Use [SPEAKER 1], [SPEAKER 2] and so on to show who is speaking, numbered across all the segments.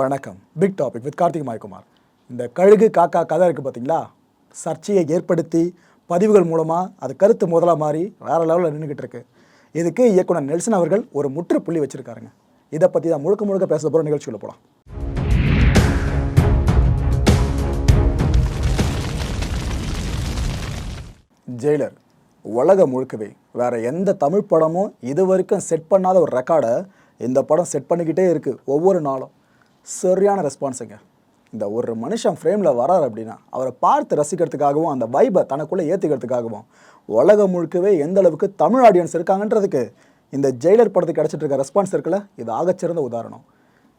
[SPEAKER 1] வணக்கம். Big topic with Karthik Maikumar இந்த கழுகு காக்கா கதை இருக்குது பார்த்தீங்களா சர்ச்சையை ஏற்படுத்தி பதிவுகள் மூலமாக அது கருத்து முதலாக மாறி வேறு லெவலில் நின்றுக்கிட்டு இருக்கு. இதுக்கு இயக்குனர் நெல்சன் அவர்கள் ஒரு முற்றுப்புள்ளி வச்சுருக்காருங்க. இதை பற்றி தான் முழுக்க முழுக்க பேச போகிற நிகழ்ச்சியில் போகலாம் ஜெயிலர் உலகம் முழுக்கவே வேற எந்த தமிழ் படமும் இது வரைக்கும் செட் பண்ணாத ஒரு ரெக்கார்டை இந்த படம் செட் பண்ணிக்கிட்டே இருக்குது ஒவ்வொரு நாளும். சரியான ரெஸ்பான்ஸுங்க இந்த ஒரு மனுஷன் ஃப்ரேமில் வரார் அப்படின்னா அவரை பார்த்து ரசிக்கிறதுக்காகவும் அந்த வைபை தனக்குள்ளே ஏற்றிக்கிறதுக்காகவும் உலகம் முழுக்கவே எந்த அளவுக்கு தமிழ் ஆடியன்ஸ் இருக்காங்கன்றதுக்கு இந்த ஜெயிலர் படத்துக்கு கிடச்சிட்டு இருக்க ரெஸ்பான்ஸ் இருக்குல்ல இது ஆகச்சிறந்த உதாரணம்.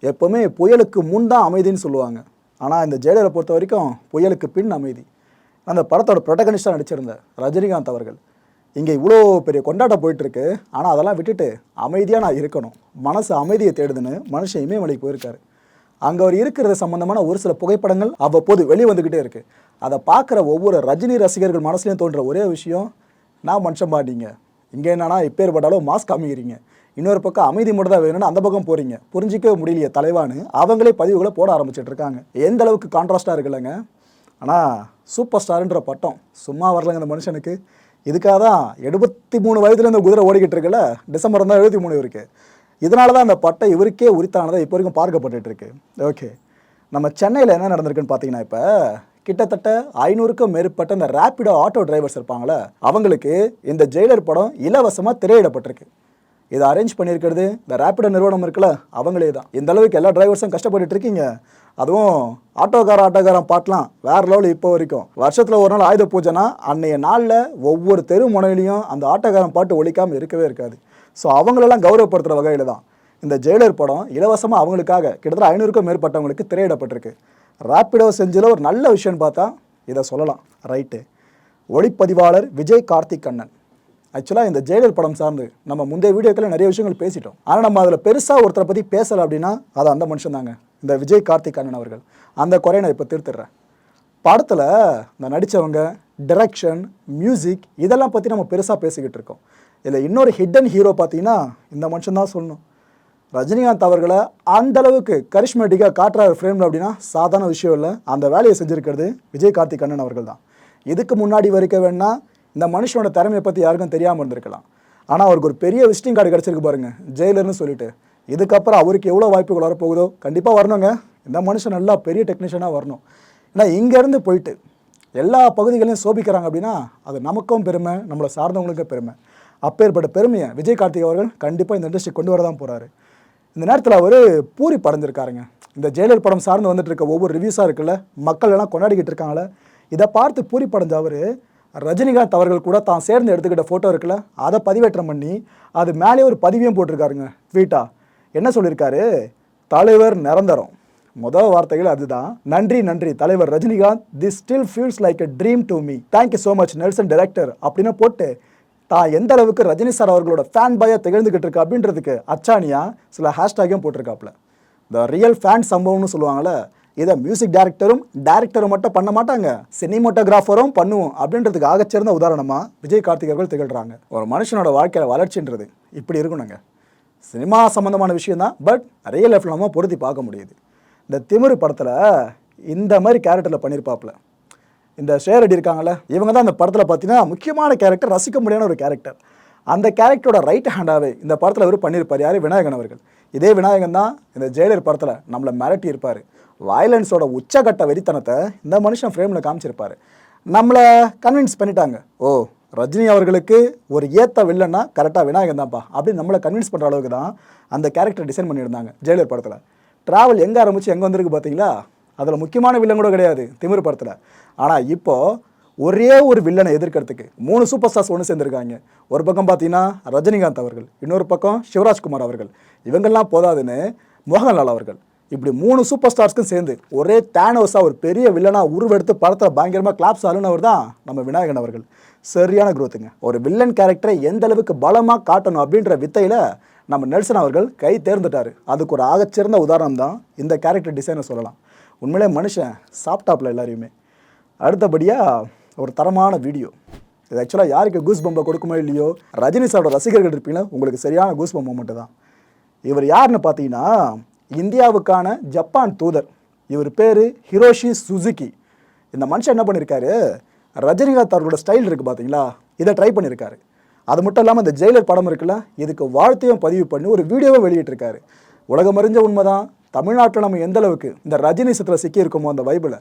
[SPEAKER 1] எப்போவுமே புயலுக்கு முன் தான் அமைதின்னு சொல்லுவாங்க. ஆனால் இந்த ஜெயிலரை பொறுத்த வரைக்கும் புயலுக்கு பின் அமைதி. அந்த படத்தோட ப்ரொட்டகனிஸ்டாக நடிச்சிருந்த ரஜினிகாந்த் அவர்கள். இங்கே இவ்வளோ பெரிய கொண்டாட்டம் போயிட்டுருக்கு ஆனால் அதெல்லாம் விட்டுட்டு அமைதியாக நான் இருக்கணும். மனசு அமைதியை தேடுதுன்னு மனுஷன் இமயமலைக்கு போயிருக்காரு. அங்கே அவர் இருக்கிறது சம்மந்தமான ஒரு சில புகைப்படங்கள் அவ்வப்போது வெளியே வந்துக்கிட்டே இருக்குது அதை பார்க்குற ஒவ்வொரு ரஜினி ரசிகர்கள் மனசுலையும் தோன்ற ஒரே விஷயம் நான் மனுஷன் பாட்டீங்க இங்கே என்னன்னா இப்பேற்பட்டாலும் மாஸ்க் காமிக்கிறீங்க. இன்னொரு பக்கம் அமைதி மட்டும் தான் வேணும்னு அந்த பக்கம் போகிறீங்க புரிஞ்சிக்கவே முடியலையே தலைவான்னு. அவங்களே பதிவுகளை போட ஆரம்பிச்சிட்டு இருக்காங்க. எந்த அளவுக்கு கான்ட்ராஸ்டாக இருக்குல்லங்க. ஆனால் சூப்பர் ஸ்டார்ன்ற பட்டம் சும்மா வரலங்க இந்த மனுஷனுக்கு. இதுக்காக தான் எழுபத்தி மூணு வயதுல இந்த குதிரை ஓடிக்கிட்டு இருக்குல்ல டிசம்பர் தான் எழுபத்தி மூணு இருக்குது இதனால தான் அந்த பட்டம் இவருக்கே உரித்தானதை இப்போ வரைக்கும் பார்க்கப்பட்டுட்டு இருக்கு. ஓகே நம்ம சென்னையில் என்ன நடந்திருக்குன்னு பார்த்தீங்கன்னா இப்போ கிட்டத்தட்ட ஐநூறுக்கும் மேற்பட்ட இந்த ரேப்பிடோ ஆட்டோ டிரைவர்ஸ் இருப்பாங்களே அவங்களுக்கு இந்த ஜெயிலர் படம் இலவசமாக திரையிடப்பட்டிருக்கு. இதை அரேஞ்ச் பண்ணியிருக்கிறது இந்த ரேப்பிடோ நிறுவனம் இருக்குல்ல அவங்களே தான். இந்த அளவுக்கு எல்லா டிரைவர்ஸும் கஷ்டப்பட்டுட்டு இருக்கீங்க. அதுவும் ஆட்டோக்கார ஆட்டோக்காரன் பாட்டெலாம் வேற லெவல் இப்போ வரைக்கும். வருஷத்தில் ஒரு நாள் ஆயுத பூஜைனா அன்னைய நாளில் ஒவ்வொரு தெரு முனையிலையும் அந்த ஆட்டோக்காரன் பாட்டு ஒழிக்காமல் இருக்கவே இருக்காது. ஸோ அவங்களெல்லாம் கௌரவப்படுத்துகிற வகையில் தான் இந்த ஜெயிலர் படம் இலவசமாக அவங்களுக்காக கிட்டத்தட்ட ஐநூறுக்கும் மேற்பட்டவங்களுக்கு திரையிடப்பட்டிருக்கு. ரேப்பிடோ செஞ்சில் ஒரு நல்ல விஷயம்னு பார்த்தா இதை சொல்லலாம். ரைட்டு ஒளிப்பதிவாளர் விஜய் கார்த்திக் கண்ணன் ஆக்சுவலாக இந்த ஜெயிலர் படம் சார்ந்து நம்ம முந்தைய வீடியோக்களில் நிறைய விஷயங்கள் பேசிட்டோம். ஆனால் நம்ம அதில் பெருசாக ஒருத்தரை பற்றி பேசலை அப்படின்னா அது அந்த மனுஷன் தாங்க. இந்த விஜய் கார்த்திக் அண்ணன் அவர்கள். அந்த குறையை நான் இப்போ திருத்திடுறேன். படத்தில் இந்த நடித்தவங்க டிரெக்ஷன் மியூசிக் இதெல்லாம் பற்றி நம்ம பெருசாக பேசிக்கிட்டு இருக்கோம். இதில் இன்னொரு ஹிடன் ஹீரோ பார்த்தீங்கன்னா இந்த மனுஷன் தான் சொல்லணும். ரஜினிகாந்த் அவர்களை அந்தளவுக்கு கரிஷ்மேட்டிக்காக காட்டுற ஃப்ரேமில் அப்படின்னா சாதாரண விஷயம் இல்லை. அந்த வேலையை செஞ்சுருக்கிறது விஜய் கார்த்திக் கண்ணன் அவர்கள் தான். இதுக்கு முன்னாடி வரைக்கும் வேணால் இந்த மனுஷனோட திறமையை பற்றி யாருக்கும் தெரியாமல் இருந்திருக்கலாம். ஆனால் அவருக்கு ஒரு பெரிய விசிட்டிங் கார்டு கிடச்சிருக்கு பாருங்கள் ஜெயிலர்னு சொல்லிட்டு. இதுக்கப்புறம் அவருக்கு எவ்வளோ வாய்ப்புகள் வரப்போகுதோ கண்டிப்பாக வரணுங்க. இந்த மனுஷன் நல்லா பெரிய டெக்னீஷியனாக வரணும். ஏன்னா இங்கேருந்து போயிட்டு எல்லா பகுதிகளையும் சோபிக்கிறாங்க அப்படின்னா அது நமக்கும் பெருமை நம்மளை சார்ந்தவங்களுக்கும் பெருமை. அப்பேற்பட்ட பெருமையை விஜய் கார்த்திக் அவர்கள் கண்டிப்பாக இந்த இண்டஸ்ட்ரி கொண்டு வர தான் போகிறாரு இந்த நேரத்தில் அவர் பூரி படைஞ்சிருக்காருங்க இந்த ஜெயிலர் படம் சார்ந்து வந்துட்டு இருக்க ஒவ்வொரு ரிவ்யூஸாக இருக்குல்ல மக்கள் எல்லாம் கொண்டாடிக்கிட்டு இருக்காங்களே இதை பார்த்து பூரி படைஞ்ச அவர் ரஜினிகாந்த் அவர்கள் கூட தான் சேர்ந்து எடுத்துக்கிட்ட ஃபோட்டோ இருக்குல்ல அதை பதிவேற்றம் பண்ணி அது மேலே ஒரு பதிவையும் போட்டிருக்காருங்க ட்வீட்டாக என்ன சொல்லியிருக்காரு? தலைவர் நிரந்தரம். முதல் வார்த்தைகள் அதுதான். நன்றி நன்றி தலைவர் Rajinikanth this still feels like a dream to me thank you so much Nelson director அப்படின்னு போட்டு தான் எந்த அளவுக்கு ரஜினி சார் அவர்களோட ஃபேன் பாயாக திகழ்ந்துக்கிட்டு இருக்கு அப்படின்றதுக்கு அச்சானியா சில ஹேஷ்டேக்கையும் போட்டிருக்காப்புல. த ரியல் ஃபேன் சம்பவம்னு சொல்லுவாங்கள்ல இதை மியூசிக் டைரக்டரும் டேரக்டரும் மட்டும் பண்ண மாட்டாங்க. சினிமோட்டோகிராஃபரும் பண்ணுவோம் அப்படின்றதுக்கு ஆகச்சிறந்த உதாரணமாக விஜய் கார்த்திக் அவர்கள் திகழ்கிறாங்க ஒரு மனுஷனோட வாழ்க்கையில் வளர்ச்சின்றது இப்படி இருக்கணுங்க. சினிமா சம்மந்தமான விஷயம் தான் பட் ரியல் லைஃப்பில் நம்ம பொருத்தி பார்க்க முடியுது. இந்த திமிரு படத்தில் இந்த மாதிரி கேரக்டரில் பண்ணியிருப்பாப்புல இந்த ஷேரடி இருக்காங்களே இவங்க தான் அந்த படத்தில் பார்த்தீங்கன்னா முக்கியமான கேரக்டர் ரசிக்க முடியாத ஒரு கேரக்டர் அந்த கேரக்டரோட ரைட் ஹேண்டாகவே இந்த படத்தில் அவர் பண்ணியிருப்பார் யார்? விநாயகன் அவர்கள். இதே விநாயகன் தான் இந்த ஜெயலர் படத்தில் நம்மளை மிரட்டி இருப்பார். வயலன்ஸோட உச்சகட்ட வெறித்தனத்தை இந்த மனுஷன் ஃப்ரேமில் காமிச்சிருப்பார். நம்மளை கன்வின்ஸ் பண்ணிட்டாங்க. ஓ ரஜினி அவர்களுக்கு ஒரு ஏத்த வில்லன்னா கரெக்டாக விநாயகன் தான்ப்பா அப்படின்னு நம்மளை கன்வின்ஸ் பண்ணுற அளவுக்கு தான் அந்த கேரக்டர் டிசைன் பண்ணியிருந்தாங்க ஜெயலர் படத்தில். ட்ராவல் எங்கே ஆரம்பிச்சு எங்கே வந்திருக்கு பார்த்தீங்களா அதில் முக்கியமான வில்லன் கூட கிடையாது திமிர் படத்தில். ஆனால் இப்போது ஒரே ஒரு வில்லனை எதிர்க்கிறதுக்கு மூணு சூப்பர் ஸ்டார்ஸ் ஒன்று சேர்ந்துருக்காங்க. ஒரு பக்கம் பார்த்தீங்கன்னா ரஜினிகாந்த் அவர்கள் இன்னொரு பக்கம் சிவராஜ்குமார் அவர்கள். இவங்கெல்லாம் போதாதுன்னு மோகன்லால் அவர்கள். இப்படி மூணு சூப்பர் ஸ்டார்ஸ்க்கும் சேர்ந்து ஒரே தேனோஸாக ஒரு பெரிய வில்லனாக உருவெடுத்து படத்தில் பயங்கரமாக கிளாப்ஸ் ஆளுனவர் தான் நம்ம விநாயகன் அவர்கள். சரியான குரோத்துங்க ஒரு வில்லன் கேரக்டரை எந்த அளவுக்கு பலமாக காட்டணும் அப்படின்ற வித்தையில் நம்ம நெல்சன் அவர்கள் கை தேர்ந்துட்டார். அதுக்கு ஒரு ஆகச்சிறந்த உதாரணம் தான் இந்த கேரக்டர் டிசைனை சொல்லலாம். உண்மையிலே மனுஷன் சாப்பிட்டாப்புல எல்லாரையுமே. அடுத்தபடியாக ஒரு தரமான வீடியோ. இது ஆக்சுவலாக யாருக்கு கூஸ் பம்பை கொடுக்குமோ இல்லையோ ரஜினி சாரோட ரசிகர்கள் இருப்பீங்களா? உங்களுக்கு சரியான கூஸ் பம்ப் மூமெண்ட்டு தான். இவர் யாருன்னு பார்த்தீங்கன்னா இந்தியாவுக்கான ஜப்பான் தூதர். இவர் பேர் ஹிரோஷி சுசுகி. இந்த மனுஷன் என்ன பண்ணியிருக்காரு ரஜினிகாந்த் அவர்களோட ஸ்டைல் இருக்குது பார்த்தீங்களா? இதை ட்ரை பண்ணியிருக்காரு அது மட்டும் இல்லாமல் இந்த ஜெயிலர் படம் இருக்குல்ல இதுக்கு வாழ்த்தையும் பதிவு பண்ணி ஒரு வீடியோவை வெளியிட்டிருக்காரு. உலகம் அறிஞ்ச உண்மை தான் தமிழ்நாட்டில் நம்ம எந்த அளவுக்கு இந்த ரஜினி சித்திரம் சிக்கியிருக்கோமோ அந்த வைபில்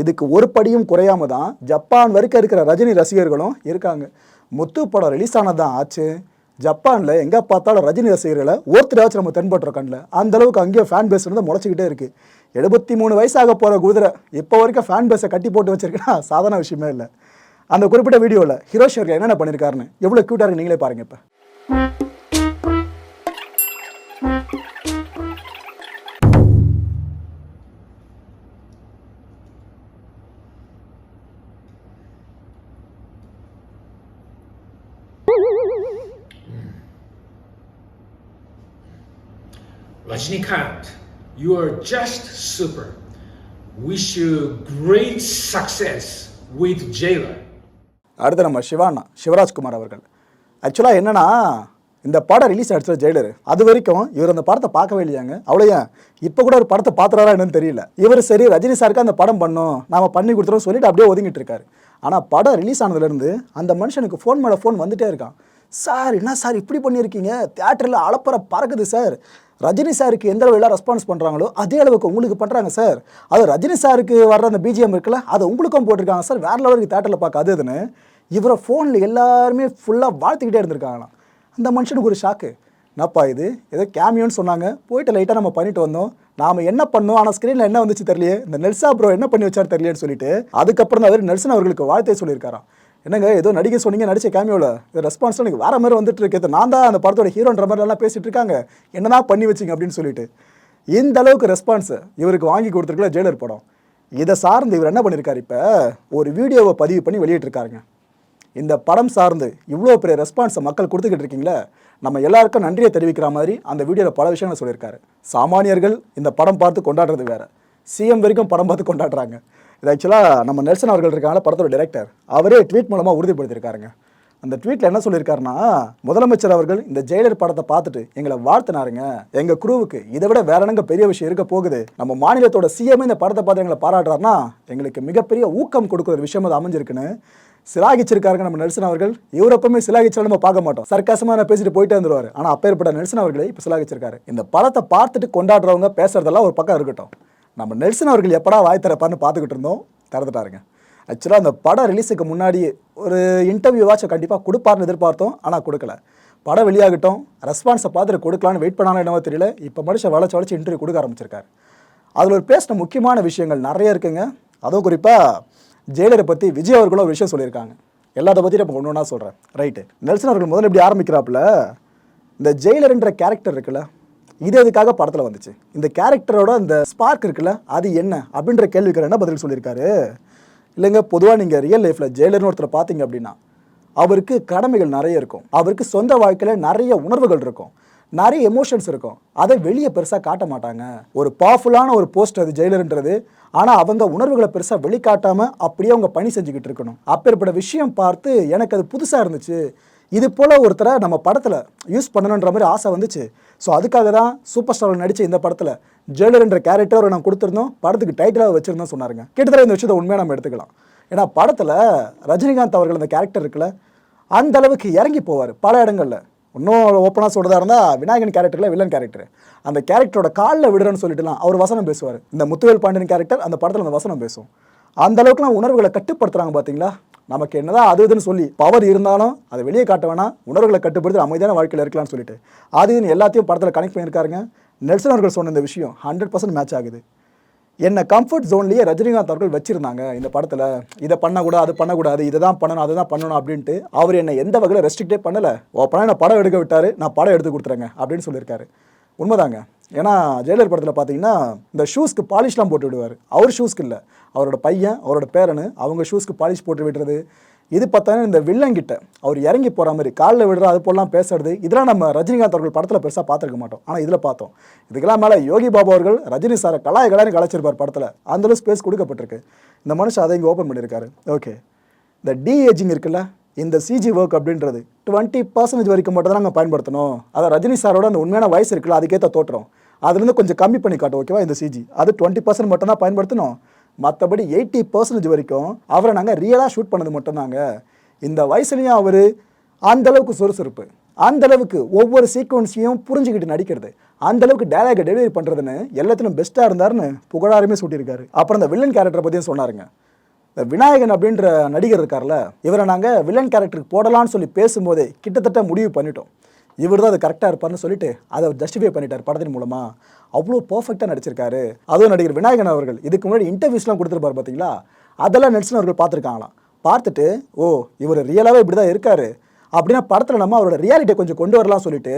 [SPEAKER 1] இதுக்கு ஒரு படியும் குறையாம தான் ஜப்பான் வரைக்கும் இருக்கிற ரஜினி ரசிகர்களும் இருக்காங்க. முத்து படம் ரிலீஸ் ஆனதான் ஆச்சு. ஜப்பானில் எங்கே பார்த்தாலும் ரஜினி ரசிகர்களை ஒருத்தராச்சும் நம்ம தென்படுறோம் கண்ணில் அந்த அளவுக்கு அங்கேயும் ஃபேன் பேஸ் இருந்து முளைச்சிக்கிட்டே இருக்குது எழுபத்தி மூணு வயசாக போகிற குதிரை இப்போ வரைக்கும் ஃபேன் பேஸை கட்டி போட்டு வச்சிருக்கேன்னா சாதாரண விஷயமே இல்லை. அந்த குறிப்பிட்ட வீடியோவில் ஹிரோஷ் என்னென்ன பண்ணியிருக்காருன்னு எவ்வளோ க்யூட்டாக இருக்கு நீங்களே பாருங்க இப்போ.
[SPEAKER 2] Rajnikant, you are just super. Wish you great success with Jailer.
[SPEAKER 1] அடுத்து நம்ம சிவானா சிவராஜ்குமார் அவர்கள். ஆக்சுவலாக என்னன்னா இந்த படம் ரிலீஸ் ஆகிடுச்சு ஜெயிலர் அது வரைக்கும் இவர் அந்த படத்தை பார்க்கவே இல்லையாங்க? அவ்வளோ ஏன் இப்போ கூட ஒரு படத்தை பார்த்துறாரா என்னன்னு தெரியல. இவர் சரி ரஜினி சாருக்கு அந்த படம் பண்ணோம். நாம் பண்ணி கொடுத்துருவோம் சொல்லிட்டு அப்படியே ஒதுங்கிட்டு இருக்காரு. ஆனால் படம் ரிலீஸ் ஆனதுலேருந்து அந்த மனுஷனுக்கு ஃபோன் மேலே ஃபோன் வந்துட்டே இருக்கான். சார் என்ன சார் இப்படி பண்ணியிருக்கீங்க? தேட்டரில் அளப்பற பறக்குது சார். ரஜினி சாருக்கு எந்த அளவு எல்லாம் ரெஸ்பான்ஸ் பண்ணுறாங்களோ அதே அளவுக்கு உங்களுக்கு பண்ணுறாங்க சார். அது ரஜினி சாருக்கு வர்ற அந்த பிஜிஎம் இருக்குல்ல அதை உங்களுக்கும் போட்டிருக்காங்க சார். வேற லெவலுக்கு தேட்டரில் பார்க்க அது இதுன்னு இவரை ஃபோனில் எல்லாருமே ஃபுல்லாக வாழ்த்துக்கிட்டே இருந்திருக்காங்களாம். அந்த மனுஷனுக்கு ஒரு ஷாக்கு என்னப்பா இது? ஏதோ கேமியோன்னு சொன்னாங்க. போயிட்டு லைட்டாக நம்ம பண்ணிட்டு வந்தோம். நாம என்ன பண்ணோம்? ஆனால் ஸ்க்ரீனில் என்ன வந்துச்சு தெரியலையே? இந்த நெல்சா ப்ரோ என்ன பண்ணி வச்சார் தெரியலன்னு சொல்லிட்டு அதுக்கப்புறம் தான் அவர் நெல்சன் அவர்களுக்கு வாழ்த்தே சொல்லியிருக்காராம். என்னங்க ஏதோ நடிகை சொன்னீங்க நடிச்ச கேமியோவில் இந்த ரெஸ்பான்ஸ் எனக்கு வேற மாதிரி வந்துட்டு இருக்கு. நான் தான் அந்த படத்தோட ஹீரோன்ற மாதிரிலாம் பேசிகிட்டு பேசிட்டு இருக்காங்க. என்னதான் பண்ணி வச்சிங்க அப்படின்னு சொல்லிட்டு. இந்த அளவுக்கு ரெஸ்பான்ஸு இவருக்கு வாங்கி கொடுத்துருக்கல ஜெயிலர் படம். இதை சார்ந்து இவர் என்ன பண்ணியிருக்காரு இப்போ? ஒரு வீடியோவை பதிவு பண்ணி வெளியிட்டிருக்காருங்க. இந்த படம் சார்ந்து இவ்வளோ பெரிய ரெஸ்பான்ஸை மக்கள் கொடுத்துக்கிட்டு இருக்கீங்களே நம்ம எல்லாருக்கும் நன்றியை தெரிவிக்கிற மாதிரி அந்த வீடியோவில் பல விஷயங்களை சொல்லியிருக்காரு. சாமானியர்கள் இந்த படம் பார்த்து கொண்டாடுறது வேறு. சிஎம் வரைக்கும் படம் பார்த்து கொண்டாடுறாங்க. இது ஆக்சுவலாக நம்ம நெல்சன் அவர்கள் இருக்காங்களா படத்தோட டைரக்டர் அவரே ட்வீட் மூலமாக உறுதிப்படுத்தியிருக்காருங்க. அந்த ட்வீட்டில் என்ன சொல்லியிருக்காருன்னா முதலமைச்சர் அவர்கள் இந்த ஜெயிலர் படத்தை பார்த்துட்டு எங்களை வாழ்த்தினாருங்க. எங்கள் குருவுக்கு இதை விட வேற என்னங்க பெரிய விஷயம் இருக்க போகுது? நம்ம மாநிலத்தோட சிஎம் இந்த படத்தை பார்த்து எங்களை பாராட்டுறாருன்னா எங்களுக்கு மிகப்பெரிய ஊக்கம் கொடுக்குற ஒரு விஷயம் அது அமைஞ்சிருக்குன்னு சிலாகிச்சிருக்காருங்க நம்ம நெல்சன் அவர்கள். இவர் எப்பவுமே சிலாகிச்சாலும் நம்ம பார்க்க மாட்டோம். சர்க்காசமாக நான் பேசிட்டு போயிட்டே வந்துருவாரு ஆனால் அப்பேற்பட்ட நெல்சன் அவர்களை இப்போ சிலாகிச்சிருக்காரு. இந்த படத்தை பார்த்துட்டு கொண்டாடுறவங்க பேசுறதெல்லாம் ஒரு பக்கம் இருக்கட்டும். நம்ம நெல்சன் அவர்கள் எப்படா வாய் திறப்பார்னு பார்த்துக்கிட்டு இருந்தோம் திறந்துட்டாருங்க. ஆக்சுவலாக அந்த படம் ரிலீஸுக்கு முன்னாடி ஒரு இன்டர்வியூவாச்சும் கண்டிப்பாக கொடுப்பார்னு எதிர்பார்த்தோம் ஆனால் கொடுக்கல. படம் வெளியாகட்டும் ரெஸ்பான்ஸை பார்த்துட்டு கொடுக்கலான்னு வெயிட் பண்ணாலும் என்னவோ தெரியல இப்போ மனுஷன் வளைச்சு வளைச்சு இன்டர்வியூ கொடுக்க ஆரம்பிச்சிருக்காரு. அதில் ஒரு பேசின முக்கியமான விஷயங்கள் நிறைய இருக்குங்க. அதுவும் குறிப்பாக ஜெயிலரை பற்றி விஜய் அவர்களும் ஒரு விஷயம் சொல்லியிருக்காங்க. எல்லாத்த பற்றியும் நம்ம ஒன்று ஒன்றா சொல்கிறேன் ரைட்டு நெல்சன் அவர்கள் முதல்ல இப்படி ஆரம்பிக்கிறாப்புல இந்த ஜெயிலர்ன்ற கேரக்டர் இருக்குல்ல இது எதுக்காக படத்தில் வந்துச்சு? இந்த கேரக்டரோட அந்த ஸ்பார்க் இருக்குல்ல அது என்ன? அப்படின்ற கேள்விக்கு என்ன பதில் சொல்லியிருக்காரு? இல்லைங்க பொதுவாக நீங்கள் ரியல் லைஃப்பில் ஜெயிலர்னு ஒருத்தர் பார்த்தீங்க அப்படின்னா அவருக்கு கடமைகள் நிறைய இருக்கும். அவருக்கு சொந்த வாழ்க்கையில் நிறைய உணர்வுகள் இருக்கும். நிறைய எமோஷன்ஸ் இருக்கும். அதை வெளியே பெருசாக காட்ட மாட்டாங்க. ஒரு பவர்ஃபுல்லான ஒரு போஸ்ட் அது ஜெயிலருன்றது. ஆனால் அவங்க உணர்வுகளை பெருசாக வெளிக்காட்டாமல் அப்படியே அவங்க பணி செஞ்சுக்கிட்டு இருக்கணும். அப்பேற்பட்ட விஷயம் பார்த்து எனக்கு அது புதுசாக இருந்துச்சு. இது போல் ஒருத்தரை நம்ம படத்தில் யூஸ் பண்ணணுன்ற மாதிரி ஆசை வந்துச்சு. ஸோ அதுக்காக தான் சூப்பர் ஸ்டாரில் நடித்த இந்த படத்தில் ஜெயலலின்ற கேரக்டர் நான் கொடுத்துருந்தோம். படத்துக்கு டைட்டிலாக வச்சுருந்தோம் சொன்னாருங்க. கிட்டத்தட்ட இந்த விஷயத்தை உண்மையாக நம்ம எடுத்துக்கலாம். ஏன்னா படத்தில் ரஜினிகாந்த் அவர்கள் அந்த கேரக்டர் இருக்குல்ல அந்த அளவுக்கு இறங்கி போவார் பல இடங்களில். இன்னும் ஓப்பனாக சொல்கிறதா இருந்தால் விநாயகன் கேரக்டரில் வில்லன் கேரக்டர் அந்த கேரக்டரோட காலில் விடுறேன்னு சொல்லிட்டுலாம் அவர் வசனம் பேசுவார். இந்த முத்துவேல் பாண்டியன் கேரக்டர் அந்த படத்தில் அந்த வசனம் பேசும். அந்த அளவுக்குலாம் உணர்வுகளை கட்டுப்படுத்துறாங்க பார்த்தீங்களா நமக்கு என்னதான் அது இதுன்னு சொல்லி பவர் இருந்தாலும் அதை வெளியே காட்ட வேணாம். உணர்வுகளை கட்டுப்படுத்தி அமைதியான வாழ்க்கையில் இருக்கலாம்னு சொல்லிட்டு. அது இதுன்னு எல்லாத்தையும் படத்தில் கனெக்ட் பண்ணியிருக்காருங்க. நெல்சன் அவர்கள் சொன்ன இந்த விஷயம் ஹண்ட்ரட் பர்சன்ட் மேட்ச் ஆகுது. என்னை கம்ஃபர்ட் ஜோன்லேயே ரஜினிகாந்த் அவர்கள் வச்சுருந்தாங்க இந்த படத்தில். இதை பண்ணக்கூடாது அது பண்ணக்கூடாது இதை தான் பண்ணணும் அதை தான் பண்ணணும் அப்படின்ட்டு. அவர் என்னை எந்த வகையில் ரெஸ்ட்ரிக்டே பண்ணலை. ஓப்பனாக என்ன படம் எடுக்க விட்டார் நான் படம் எடுத்து கொடுத்துறேங்க அப்படின்னு சொல்லியிருக்காரு. உண்மைதாங்க. ஏன்னா ஜெயலலிதா படத்தில் பார்த்தீங்கன்னா இந்த ஷூஸ்க்கு பாலிஷ்லாம் போட்டு விடுவார். அவர் ஷூஸ்க்கு இல்லை. அவரோட பையன் அவரோட பேரனு அவங்க ஷூஸ்க்கு பாலிஷ் போட்டு விடுறது. இது பார்த்தாலும் இந்த வில்லங்கிட்ட அவர் இறங்கி போகிற மாதிரி காலில் விடுற அது போலாம் பேசுறது இதெல்லாம் நம்ம ரஜினிகாந்த் அவர்கள் படத்தில் பெருசாக பார்த்துருக்க மாட்டோம். ஆனால் இதில் பார்த்தோம். இதுக்கெல்லாம் மேலே யோகி பாபு அவர்கள் ரஜினி சாரை கலாய கலாய்னு கலைச்சிருப்பார் படத்தில். அந்தளவு ஸ்பேஸ் கொடுக்கப்பட்டிருக்கு. இந்த மனுஷன் அதை இங்கே ஓப்பன் பண்ணியிருக்காரு. ஓகே இந்த டி ஏஜிங் இருக்குல்ல? இந்த சிஜி ஒர்க் அப்படின்றது டுவெண்ட்டி பர்சன்டேஜ் வரைக்கும் மட்டும் தான் நாங்கள் பயன்படுத்தணும். அதை ரஜினி சாரோட அந்த உண்மையான வயசு இருக்குல்ல அதுக்கேற்ற தோற்றம். அதுலேருந்து கொஞ்சம் கம்மி பண்ணி காட்டும் ஓகேவா இந்த சிஜி அது டுவெண்ட்டி பர்சன்ட் மட்டும் தான் பயன்படுத்தணும். மற்றபடி எயிட்டி பர்சன்டேஜ் வரைக்கும் அவரை நாங்கள் ரியலாக ஷூட் பண்ணது மட்டும்தாங்க. இந்த வயசுலையும் அவர் அந்தளவுக்கு சுறுசுறுப்பு. அந்த அளவுக்கு ஒவ்வொரு சீக்வன்ஸையும் புரிஞ்சுக்கிட்டு நடிக்கிறது. அந்த அளவுக்கு டேலாக டெலிவரி பண்ணுறதுன்னு எல்லாத்திலும் பெஸ்ட்டாக இருந்தாருன்னு புகழாருமே சூட்டியிருக்காரு. அப்புறம் இந்த வில்லன் கேரக்டரை பற்றியும் சொன்னாருங்க. இந்த விநாயகன் அப்படின்ற நடிகர் இருக்கார்ல இவரை நாங்கள் வில்லன் கேரக்டருக்கு போடலாம்னு சொல்லி பேசும்போதே கிட்டத்தட்ட முடிவு பண்ணிட்டோம். இவர் தான் அது கரெக்டாக இருப்பார்னு சொல்லிட்டு அதை ஜஸ்டிஃபை பண்ணிட்டார் படத்தின் மூலமாக அவ்வளோ பர்ஃபெக்டாக நடிச்சிருக்காரு. அதுவும் நடிகர் விநாயகன் அவர்கள். இதுக்கு முன்னாடி இன்டர்வியூஸ்லாம் கொடுத்துருப்பாரு பார்த்தீங்களா அதெல்லாம் நெல்சன் அவர்கள் பார்த்துருக்காங்களாம். பார்த்துட்டு ஓ இவர் ரியலாகவே இப்படி தான் இருக்காரு. அப்படின்னா படத்தில் நம்ம அவரோட ரியாலிட்டியை கொஞ்சம் கொண்டு வரலாம் சொல்லிட்டு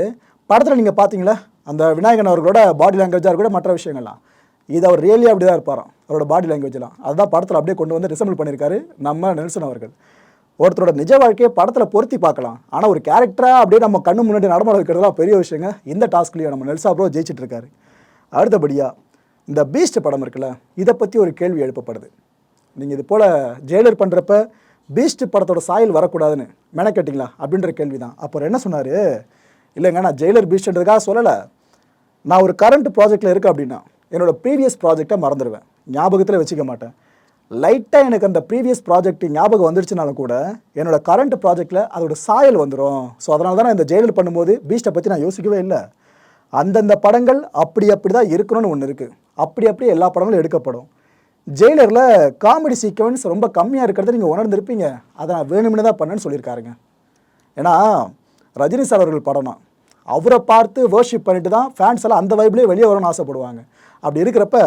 [SPEAKER 1] படத்தில் நீங்கள் பார்த்தீங்களா? அந்த விநாயகன் அவர்களோட பாடி லாங்குவேஜாக கூட மற்ற விஷயங்கள்லாம். இது அவர் ரியலியாக அப்படி தான் இருப்பாராம். அவரோட பாடி லாங்குவேஜ்லாம் அதுதான் படத்தில் அப்படியே கொண்டு வந்து ரிசம்பிள் பண்ணியிருக்காரு நம்ம நெல்சன் அவர்கள். ஒருத்தரோட நிஜ வாழ்க்கையை படத்தில் பொருத்தி பார்க்கலாம். ஆனால் ஒரு கேரக்டராக அப்படியே நம்ம கண்ணு முன்னாடி நடமாட வைக்கிறதுலாம் பெரிய விஷயங்க. இந்த டாஸ்க்லேயும் நம்ம நெல்சா ப்ரோ ஜெயிச்சிட்டு இருக்காரு. அடுத்தபடியாக இந்த பீஸ்ட் படம் இருக்குல்ல இதை பற்றி ஒரு கேள்வி எழுப்பப்படுது. நீங்கள் இது போல் ஜெயிலர் பண்ணுறப்ப பீஸ்ட் படத்தோட சாயல் வரக்கூடாதுன்னு மெனக்கட்டிங்களா? அப்படின்ற கேள்வி தான் அப்புறம் என்ன சொன்னார்? இல்லைங்க நான் ஜெயிலர் பீஸ்ட்ன்றதுக்காக சொல்லலை. நான் ஒரு கரண்ட் ப்ராஜெக்டில் இருக்கேன் அப்படின்னா என்னோடய ப்ரீவியஸ் ப்ராஜெக்டை மறந்துடுவேன் ஞாபகத்தில் வச்சுக்க மாட்டேன். லைட்டாக எனக்கு அந்த ப்ரீவியஸ் ப்ராஜெக்ட் ஞாபகம் வந்துருச்சுனாலும் கூட என்னோடய கரண்ட் ப்ராஜெக்டில் அதோட சாயல் வந்துடும் ஸோ அதனால தான் நான் இந்த ஜெயிலர் பண்ணும்போது பீஸ்ட்டை பற்றி நான் யோசிக்கவே இல்லை. அந்தந்த படங்கள் அப்படி அப்படி தான் இருக்கணும்னு ஒன்று இருக்குது அப்படி அப்படி எல்லா படங்களும் எடுக்கப்படும். ஜெயிலரில் காமெடி சீக்வன்ஸ் ரொம்ப கம்மியாக இருக்கிறத நீங்கள் உணர்ந்திருப்பீங்க. அதை நான் வேணும்னு தான் பண்ணேன்னு சொல்லியிருக்காருங்க. ஏன்னா ரஜினி சார் அவர்கள் படம்னா அவரை பார்த்து வேர்ஷிப் பண்ணிட்டு தான் ஃபேன்ஸ் எல்லாம் அந்த வைப்லேயே வெளியே வரணும்னு ஆசைப்படுவாங்க. அப்படி இருக்கிறப்ப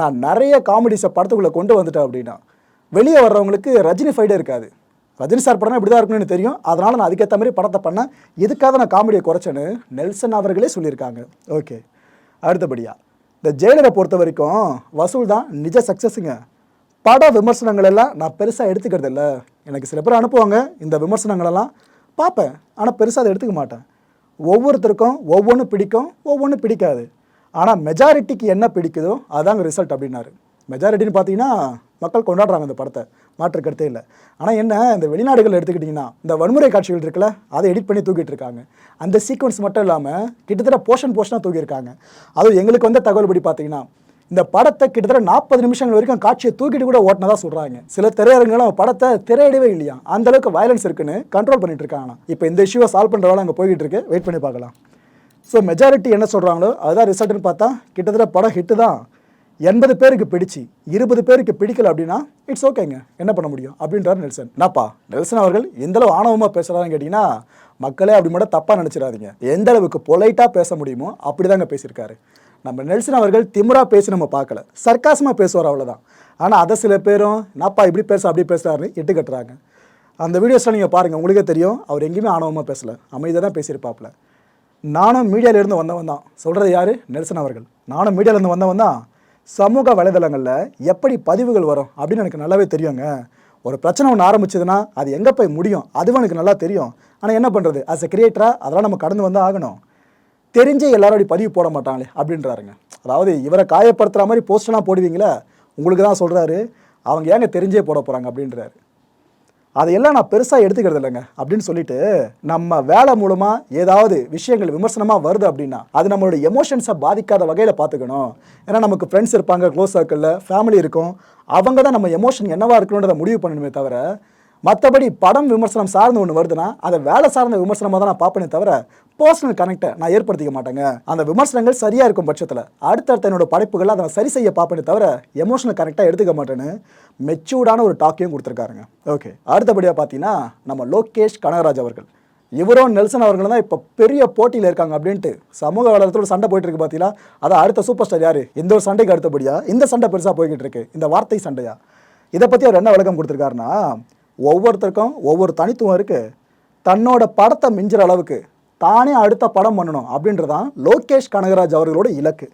[SPEAKER 1] நான் நிறைய காமெடிஸை படத்துக்குள்ளே கொண்டு வந்துட்டேன் அப்படின்னா வெளியே வர்றவங்களுக்கு ரஜினி ஃபைடே இருக்காது. ரஜினி சார் படம் இப்படி தான் இருக்கணும்னு தெரியும். அதனால் நான் அதுக்கேற்ற மாதிரி படத்தை பண்ணேன். இதுக்காக நான் காமெடியை குறைச்சேன்னு நெல்சன் அவர்களே சொல்லியிருக்காங்க. ஓகே. அடுத்தபடியாக இந்த ஜெயிலரை பொறுத்த வரைக்கும் வசூல் தான் நிஜ சக்ஸஸுங்க பட விமர்சனங்கள் எல்லாம் நான் பெருசாக எடுத்துக்கிறது இல்லை. எனக்கு சில பேர் அனுப்புவாங்க இந்த விமர்சனங்களெல்லாம் பார்ப்பேன். ஆனால் பெருசாக அதை எடுத்துக்க மாட்டேன். ஒவ்வொருத்தருக்கும் ஒவ்வொன்று பிடிக்கும் ஒவ்வொன்றும் பிடிக்காது. ஆனால் மெஜாரிட்டிக்கு என்ன பிடிக்குதோ அதாங்க ரிசல்ட் அப்படின்னாரு. மெஜாரிட்டின்னு பார்த்தீங்கன்னா மக்கள் கொண்டாடுறாங்க இந்த படத்தை. மாற்று கருத்தே இல்லை. ஆனால் என்ன இந்த வெளிநாடுகள் எடுத்துக்கிட்டிங்கன்னா இந்த வன்முறை காட்சிகள் இருக்குல்ல அதை எடிட் பண்ணி தூக்கிட்டு இருக்காங்க. அந்த சீக்வன்ஸ் மட்டும் இல்லாமல் கிட்டத்தட்ட போர்ஷன் போர்ஷனாக தூக்கியிருக்காங்க. அதுவும் எங்களுக்கு வந்த தகவல் படி பார்த்தீங்கன்னா இந்த படத்தை கிட்டத்தட்ட நாற்பது நிமிஷங்கள் வரைக்கும் காட்சியை தூக்கிட்டு கூட ஓட்டினதா சொல்கிறாங்க சில திரையரங்குகளும் படத்தை திரையிடவே இல்லையா? அந்தளவுக்கு வயலன்ஸ் இருக்குன்னு கண்ட்ரோல் பண்ணிட்டு இருக்காங்க இப்போ இந்த இஷ்யூவை சால்வ் பண்ணுற வேலை அங்கே போய்கிட்டு இருக்கு. வெயிட் பண்ணி பார்க்கலாம். ஸோ மெஜாரிட்டி என்ன சொல்கிறாங்களோ அதுதான் ரிசல்ட்னு பார்த்தா கிட்டத்தட்ட படம் ஹிட்டு தான். எண்பது பேருக்கு பிடிச்சி இருபது பேருக்கு பிடிக்கல அப்படின்னா இட்ஸ் ஓகேங்க என்ன பண்ண முடியும்? அப்படின்றார் நெல்சன். என்னப்பா நெல்சன் அவர்கள் எந்த அளவு ஆணவமாக பேசுகிறாருன்னு கேட்டிங்கன்னா மக்களே அப்படி மட்டும் தப்பாக நினச்சிடாதீங்க. எந்த அளவுக்கு பொலைட்டாக பேச முடியுமோ அப்படி தாங்க பேசியிருக்காரு. நம்ம நெல்சன் அவர்கள் திமிரா பேசி நம்ம பார்க்கல. சர்க்காசமாக பேசுவார் அவ்வளோதான் ஆனால் அதை சில பேரும் நாப்பா இப்படி பேச அப்படி பேசுகிறாருன்னு இட்டு கட்டுறாங்க. அந்த வீடியோஸில் நீங்கள் பாருங்கள் உங்களுக்கே தெரியும் அவர் எங்கேயுமே ஆணவமாக பேசலை. அமைதியாக தான் பேசியிருப்பாப்புல. நானும் மீடியாவிலேருந்து வந்தவன் தான். சொல்கிறது யார்? நெல்சன் அவர்கள். நானும் மீடியாவிலேருந்து வந்தவன் தான். சமூக வலைதளங்களில் எப்படி பதிவுகள் வரும் அப்படின்னு எனக்கு நல்லாவே தெரியுங்க. ஒரு பிரச்சனை ஒன்று ஆரம்பிச்சதுன்னா அது எங்கே போய் முடியும்? அதுவும் எனக்கு நல்லா தெரியும். ஆனால் என்ன பண்ணுறது ஆஸ் எ கிரியேட்டராக அதெல்லாம் நம்ம கடந்து வந்து ஆகணும். தெரிஞ்சே எல்லாரும் அப்படி பதிவு போட மாட்டாங்களே அப்படின்றாருங்க. அதாவது இவரை காயப்படுத்துகிற மாதிரி போஸ்டெல்லாம் போடுவீங்களே உங்களுக்கு தான் சொல்கிறாரு அவங்க ஏங்க தெரிஞ்சே போட போகிறாங்க அப்படின்றாரு. அதையெல்லாம் நான் பெருசாக எடுத்துக்கிறது இல்லைங்க. அப்படின்னு சொல்லிட்டு நம்ம வேலை மூலமாக ஏதாவது விஷயங்கள் விமர்சனமாக வருது அப்படின்னா அது நம்மளுடைய எமோஷன்ஸை பாதிக்காத வகையில் பார்த்துக்கணும். ஏன்னா நமக்கு ஃப்ரெண்ட்ஸ் இருப்பாங்க க்ளோஸ் சர்க்கிளில் ஃபேமிலி இருக்கும். அவங்க தான் நம்ம எமோஷன் என்னவாக இருக்கணுன்றதை முடிவு பண்ணணுமே தவிர மற்றபடி படம் விமர்சனம் சார்ந்து ஒன்று வருதுன்னா அதை வேலை சார்ந்த விமர்சனமாக தான் நான் பார்ப்பேனே தவிர பர்சனல் கனெக்டை நான் ஏற்படுத்திக்க மாட்டேங்க. அந்த விமர்சனங்கள் சரியாக இருக்கும் பட்சத்தில் அடுத்தடுத்த என்னோட படைப்புகளை அதை சரி செய்ய பார்ப்பேனே தவிர எமோஷனல் கனெக்டாக எடுத்துக்க மாட்டேன்னு மெச்சூர்டான ஒரு டாக்கையும் கொடுத்துருக்காருங்க. ஓகே அடுத்தபடியாக பார்த்தீங்கன்னா நம்ம லோகேஷ் கனகராஜ் அவர்கள். இவரும் நெல்சன் அவர்கள் தான் இப்போ பெரிய போட்டியில் இருக்காங்க அப்படின்ட்டு சமூக வலைதளத்தோட சண்டை போயிட்டு இருக்கு பார்த்தீங்களா? அதான் அடுத்த சூப்பர் ஸ்டார் யார்? இந்த ஒரு சண்டைக்கு அடுத்தபடியா இந்த சண்டை பெருசாக போய்கிட்டு இருக்கு இந்த வார்த்தை சண்டையா? இதை பற்றி அவர் என்ன விளக்கம் கொடுத்துருக்காருன்னா ஒவ்வொருத்தருக்கும் ஒவ்வொரு தனித்துவம் இருக்குது தன்னோட படத்தை மிஞ்சுற அளவுக்கு தானே அடுத்த படம் பண்ணணும் அப்படின்றதான் லோகேஷ் கனகராஜ் அவர்களோட இலக்கு.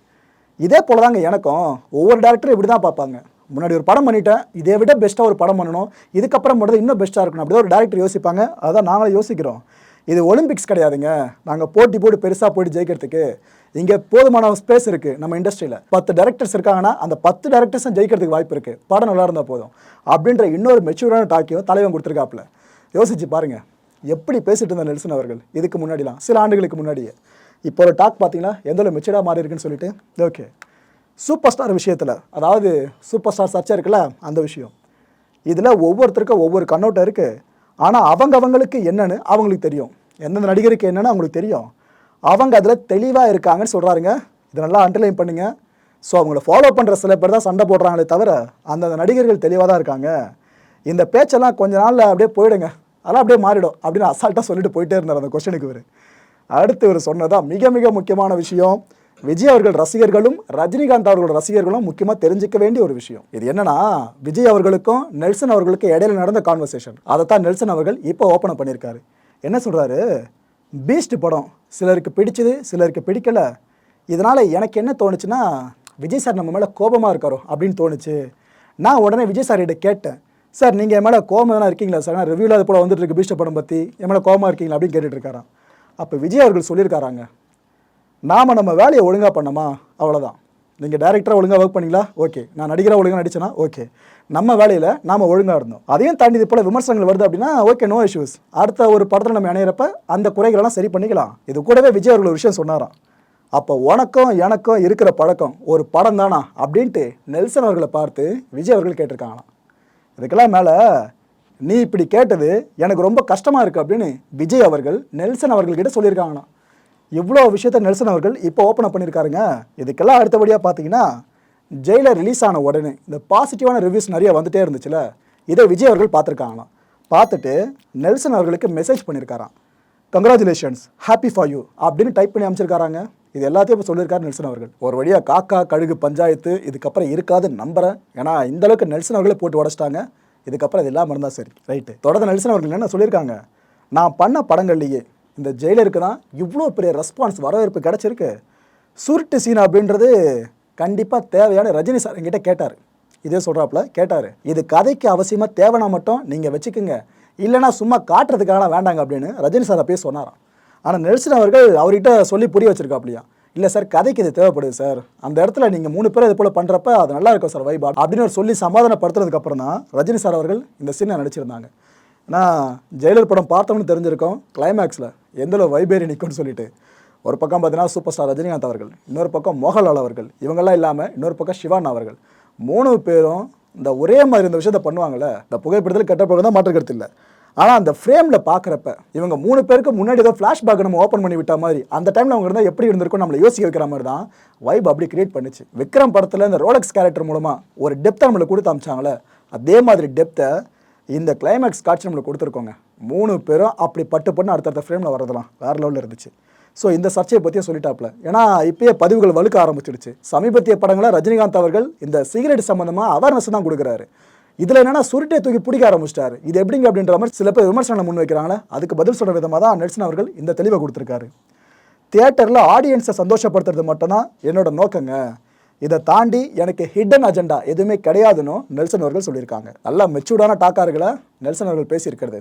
[SPEAKER 1] இதே போல தாங்க எனக்கும் ஒவ்வொரு டேரக்டரும் இப்படி தான் பார்ப்பாங்க. முன்னாடி ஒரு படம் பண்ணிட்டேன் இதை விட பெஸ்ட்டாக ஒரு படம் பண்ணணும் இதுக்கப்புறம் பண்ணுறது இன்னும் பெஸ்ட்டாக இருக்கணும் அப்படி ஒரு டேரக்டர் யோசிப்பாங்க. அதான் நாங்களும் யோசிக்கிறோம். இது ஒலிம்பிக்ஸ் கிடையாதுங்க. நாங்கள் போட்டி போட்டு பெருசாக போட்டு ஜெயிக்கிறதுக்கு இங்கே போதுமான ஸ்பேஸ் இருக்குது நம்ம இண்டஸ்ட்ரியில் பத்து டேரக்டர்ஸ் இருக்காங்கன்னா அந்த பத்து டேரக்டர்ஸும் ஜெயிக்கிறதுக்கு வாய்ப்பு இருக்குது படம் நல்லா இருந்தால் போதும். அப்படின்ற இன்னொரு மெச்சூரான டாக்கியும் தலைவன் கொடுத்துருக்காப்புல. யோசிச்சு பாருங்கள் எப்படி பேசிட்டு இருந்த நெல்சன் அவர்கள்? இதுக்கு முன்னாடிலாம். சில ஆண்டுகளுக்கு முன்னாடியே. இப்போ ஒரு டாக் பார்த்தீங்கன்னா எந்தளவு மெச்சூர்டாக மாறி இருக்குன்னு சொல்லிட்டு. ஓகே சூப்பர் ஸ்டார் விஷயத்தில் அதாவது சூப்பர் ஸ்டார் சர்ச்சை இருக்குல்ல அந்த விஷயம். இதில் ஒவ்வொருத்தருக்கும் ஒவ்வொரு கண்ணோட்டம் இருக்குது ஆனால் அவங்க அவங்களுக்கு என்னென்னு அவங்களுக்கு தெரியும். எந்தெந்த நடிகருக்கு என்னென்னு அவங்களுக்கு தெரியும். அவங்க அதில் தெளிவாக இருக்காங்கன்னு சொல்கிறாருங்க இதை நல்லா அண்டர்லைன் பண்ணுங்க. ஸோ அவங்கள ஃபாலோ பண்ணுற சில பேர் தான் சண்டை போடுறாங்களே தவிர அந்தந்த நடிகர்கள் தெளிவாக தான் இருக்காங்க. இந்த பேச்செல்லாம் கொஞ்ச நாளில் அப்படியே போயிடுங்க. அதெல்லாம் அப்படியே மாறிடும் அப்படின்னு அசால்ட்டாக சொல்லிட்டு போயிட்டே இருந்தார் அந்த கொஸ்டினுக்கு இவர். அடுத்து இவர் சொன்னதா மிக மிக முக்கியமான விஷயம். விஜய் அவர்கள் ரசிகர்களும் ரஜினிகாந்த் அவர்களோட ரசிகர்களும் முக்கியமாக தெரிஞ்சுக்க வேண்டிய ஒரு விஷயம். இது என்னன்னா விஜய் அவர்களுக்கும் நெல்சன் அவர்களுக்கும் இடையில நடந்த கான்வர்சேஷன் அதை தான் நெல்சன் அவர்கள் இப்போ ஓப்பன் பண்ணியிருக்காரு. என்ன சொல்கிறாரு பீஸ்ட் படம். சிலருக்கு பிடிச்சது சிலருக்கு பிடிக்கலை. இதனால் எனக்கு என்ன தோணுச்சுன்னா விஜய் சார் நம்ம மேலே கோபமாக இருக்காரோ அப்படின்னு தோணுச்சு. நான் உடனே விஜய் சார் கிட்ட கேட்டேன் சார் நீங்கள் என் மேலே கோபம் தானே இருக்கீங்களா சார்? நான் ரிவ்யூவில் அது போல் வந்துட்டு இருக்கு பீஸ்ட் படம் பற்றி என் மேலே கோபமாக இருக்கீங்களா? அப்படின்னு கேட்டுட்டு அப்போ விஜய் அவர்கள் சொல்லியிருக்காராங்க நாம் நம்ம வேலையை ஒழுங்காக பண்ணோமா? அவ்வளோதான் நீங்கள் டேரக்டராக ஒழுங்காக ஒர்க் பண்ணீங்களா? ஓகே நான் நடிகராக ஒழுங்காக நடித்தேன்னா ஓகே நம்ம வேலையில் நாம் ஒழுங்காக இருந்தோம். அதையும் தாண்டி இது போல் விமர்சனங்கள் வருது அப்படின்னா ஓகே நோ இஷ்யூஸ் அடுத்த ஒரு படத்தில் நம்ம இணையிறப்ப அந்த குறைகளெல்லாம் சரி பண்ணிக்கலாம். இது கூடவே விஜய் அவர்கள் ஒரு விஷயம் சொன்னாராம். அப்போ உனக்கும் எனக்கும் இருக்கிற பழக்கம் ஒரு படம் தானா அப்படின்ட்டு நெல்சன் அவர்களை பார்த்து விஜய் அவர்கள் கேட்டிருக்காங்களாம். இதுக்கெல்லாம் மேலே நீ இப்படி கேட்டது எனக்கு ரொம்ப கஷ்டமாக இருக்குது அப்படின்னு விஜய் அவர்கள் நெல்சன் அவர்கள்கிட்ட சொல்லியிருக்காங்களாம். இவ்வளோ விஷயத்த நெல்சன் அவர்கள் இப்போ ஓப்பன் பண்ணியிருக்காருங்க. இதுக்கெல்லாம் அடுத்தபடியாக பார்த்தீங்கன்னா ஜெயிலர் ரிலீஸ் ஆன உடனே இந்த பாசிட்டிவான ரிவ்யூஸ் நிறைய வந்துட்டே இருந்துச்சுல? இதை விஜய் அவர்கள் பார்த்துருக்காங்களாம். பார்த்துட்டு நெல்சன் அவர்களுக்கு மெசேஜ் பண்ணியிருக்காராம். கங்க்ராச்சுலேஷன்ஸ் ஹாப்பி ஃபார் யூ அப்படின்னு டைப் பண்ணி அமைச்சிருக்காராங்க இது எல்லாத்தையும் இப்போ சொல்லியிருக்காரு நெல்சன் அவர்கள். ஒரு வழியாக காக்கா கழுகு பஞ்சாயத்து இதுக்கப்புறம் இருக்காதுன்னு நம்புறேன். ஏன்னா இந்த அளவுக்கு நெல்சன் அவர்களே போட்டு உடச்சிட்டாங்க. இதுக்கப்புறம் இது இல்லாமல் இருந்தால் சரி. ரைட்டு தொடர்ந்து நெல்சன் அவர்கள் என்ன சொல்லியிருக்காங்க? நான் பண்ண படங்கள்லேயே இந்த ஜெயிலருக்கு தான் இவ்வளோ பெரிய ரெஸ்பான்ஸ் வரவேற்பு கிடச்சிருக்கு. சுருட்டு சீன் அப்படின்றது கண்டிப்பாக தேவையான ரஜினி சார் என்கிட்ட கேட்டார். இதே சொல்கிறாப்புல கேட்டார் இது கதைக்கு அவசியமாக தேவைனா மட்டும் நீங்கள் வச்சுக்கோங்க. இல்லைனா சும்மா காட்டுறதுக்காக வேண்டாங்க அப்படின்னு ரஜினி சார் அப்பயே சொன்னாராம். ஆனால் நெல்சன் அவர்கள் அவர்கிட்ட சொல்லி புரிய வச்சிருக்காப்லையா இல்லை சார் கதைக்கு இது தேவைப்படுது சார் அந்த இடத்துல நீங்கள் மூணு பேர் இது போல் பண்ணுறப்ப அது நல்லா இருக்கும் சார் வைபா அப்படின்னு சொல்லி சமாதானப்படுத்துறதுக்கப்புறம் தான் ரஜினி சார் அவர்கள் இந்த சீனை நடிச்சிருந்தாங்க. ஏன்னா ஜெயிலர் படம் பார்த்தோம்னு தெரிஞ்சிருக்கோம் கிளைமேக்ஸில் எந்தளவு வைபேரி நிற்கும்னு சொல்லிட்டு. ஒரு பக்கம் பார்த்தீங்கன்னா சூப்பர் ஸ்டார் ரஜினிகாந்த் அவர்கள் இன்னொரு பக்கம் மோகன்லால் அவர்கள் இவங்கெல்லாம் இல்லாமல் இன்னொரு பக்கம் சிவான் அவர்கள். மூணு பேரும் இந்த ஒரே மாதிரி இந்த விஷயத்தை பண்ணுவாங்கல்ல இந்த புகைப்படத்தில் கெட்ட போக தான் மாற்றுக்கிறது இல்லை. ஆனால் அந்த ஃப்ரேமில் பார்க்குறப்ப இவங்க மூணு பேருக்கு முன்னாடி ஏதோ ஃப்ளாஷ்பேக் நம்ம ஓப்பன் பண்ணி விட்ட மாதிரி அந்த டைமில் அவங்க இருந்தால் எப்படி இருந்திருக்கும் நம்மளை யோசிக்க வைக்கிற மாதிரி தான் வைப் அப்படி கிரியேட் பண்ணிச்சு. விக்ரம் படத்தில் இந்த ரோலக்ஸ் கேரக்டர் மூலமாக ஒரு டெப்த்தை நம்மளுக்கு கொடுத்து அமிச்சாங்களே அதே மாதிரி டெப்த்தை இந்த கிளைமேக்ஸ் காட்சி நம்மளுக்கு கொடுத்துருக்கோங்க. மூணு பேரும் அப்படி பட்டு பண்ணு அடுத்தடுத்த ஃப்ரேமில் வரதெல்லாம் வேறு லெவலில் இருந்துச்சு. ஸோ இந்த சர்ச்சையை பற்றியே சொல்லிட்டாப்ல. ஏன்னா இப்பயே பதிவுகள் வலுக்க ஆரம்பிச்சிடுச்சு. சமீபத்திய படங்களை ரஜினிகாந்த் அவர்கள் இந்த சிகரெட் சம்மந்தமாக அவேர்னஸ் தான் கொடுக்குறாரு. இதில் என்னென்னா சுருட்டை தூக்கி பிடிக்க ஆரம்பிச்சிட்டாரு. இது எப்படிங்க அப்படின்ற மாதிரி சில பேர் விமர்சனம் முன் வைக்கிறாங்களே அதுக்கு பதில் சொல்கிற விதமாக தான் நெல்சன் அவர்கள் இந்த தெளிவை கொடுத்துருக்காரு. தியேட்டரில் ஆடியன்ஸை சந்தோஷப்படுத்துறது மட்டும்தான் என்னோட நோக்கங்க. இதை தாண்டி எனக்கு ஹிடன் அஜெண்டா எதுவுமே கிடையாதுன்னு நெல்சன் அவர்கள் சொல்லியிருக்காங்க. நல்லா மெச்சூர்டான டாக்கார்களை நெல்சன் அவர்கள் பேசியிருக்கிறது.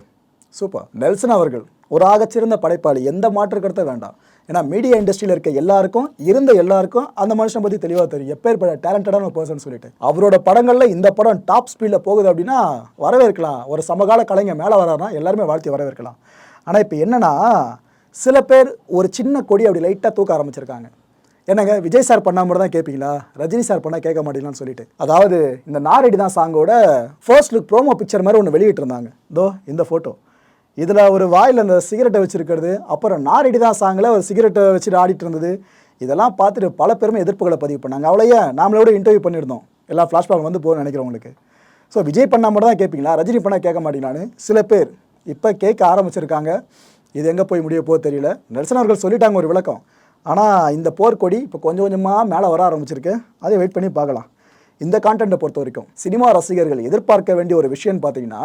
[SPEAKER 1] சூப்பர் நெல்சன் அவர்கள் ஒரு ஆகச்சிறந்த படைப்பாளி எந்த மாற்று கருத்தை வேண்டாம். ஏன்னா மீடியா இண்டஸ்ட்ரியில் இருக்க எல்லாருக்கும் இருந்த எல்லாருக்கும் அந்த மனுஷன் பற்றி தெளிவாக தெரியும். எப்பேற்பட டேலண்டடான பர்சன் சொல்லிட்டு. அவரோட படங்களில் இந்த படம் டாப் ஸ்பீடில் போகுது அப்படின்னா வரவேற்கலாம். ஒரு சமகால கலைஞர் மேலே வராருன்னா எல்லாருமே வாழ்த்தி வரவேற்கலாம். ஆனால் இப்போ என்னென்னா சில பேர் ஒரு சின்ன கொடி அப்படி லைட்டாக தூக்க ஆரம்பிச்சிருக்காங்க. என்னங்க விஜய் சார் பண்ணால் மட்டும் தான் கேட்பீங்களா ரஜினி சார் பண்ணால் கேட்க மாட்டீங்களான்னு சொல்லிட்டு. அதாவது இந்த நாரடி தான் சாங்கோட ஃபர்ஸ்ட் லுக் ப்ரோமோ பிக்சர் மாதிரி ஒன்று வெளியிட்டிருந்தாங்க. இதோ இந்த ஃபோட்டோ இதில் ஒரு வாயில் அந்த சிகரெட்டை வச்சுருக்கிறது அப்புறம் நாரடி தான் சாங்கில் ஒரு சிகரெட்டை வச்சுட்டு ஆடிட்டு இருந்தது. இதெல்லாம் பார்த்துட்டு பல பேருமே எதிர்ப்புகளை பதிவு பண்ணாங்க. அவ்வளோயே நாமளோட இன்டர்வியூ பண்ணியிருந்தோம். எல்லா ஃப்ளாஷ்பேக் வந்து போகணும்னு நினைக்கிறவங்களுக்கு ஸோ விஜய் பண்ணால் மட்டும் தான் கேட்பீங்களா? ரஜினி பண்ணால் கேட்க மாட்டீங்களான்னு சில பேர் இப்போ கேட்க ஆரம்பிச்சிருக்காங்க. இது எங்கே போய் முடிய போக தெரியல. நெல்சன் அவர்கள் சொல்லிட்டாங்க ஒரு விளக்கம். ஆனால் இந்த போர்க்கொடி இப்போ கொஞ்சம் கொஞ்சமாக மேலே வர ஆரம்பிச்சிருக்கு. அதை வெயிட் பண்ணி பார்க்கலாம். இந்த கான்டென்ட்டை பொறுத்த வரைக்கும் சினிமா ரசிகர்கள் எதிர்பார்க்க வேண்டிய ஒரு விஷயம்னு பார்த்தீங்கன்னா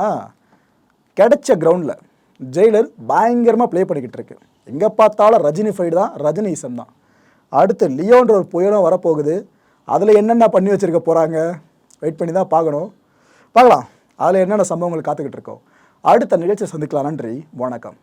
[SPEAKER 1] கிடைச்ச கிரவுண்டில் ஜெயிலர் பயங்கரமாக ப்ளே பண்ணிக்கிட்டு இருக்கு. எங்கே பார்த்தாலும் ரஜினி ஃபைடு தான் ரஜினி ஈசன் தான். அடுத்து லியோன்ற ஒரு புயலும் வரப்போகுது. அதில் என்னென்ன பண்ணி வச்சுருக்க போகிறாங்க வெயிட் பண்ணி தான் பார்க்கணும். பார்க்கலாம். அதில் என்னென்ன சம்பவங்கள் காத்துக்கிட்டு இருக்கோம். அடுத்த நிகழ்ச்சியை சந்திக்கலாம். நன்றி. வணக்கம்.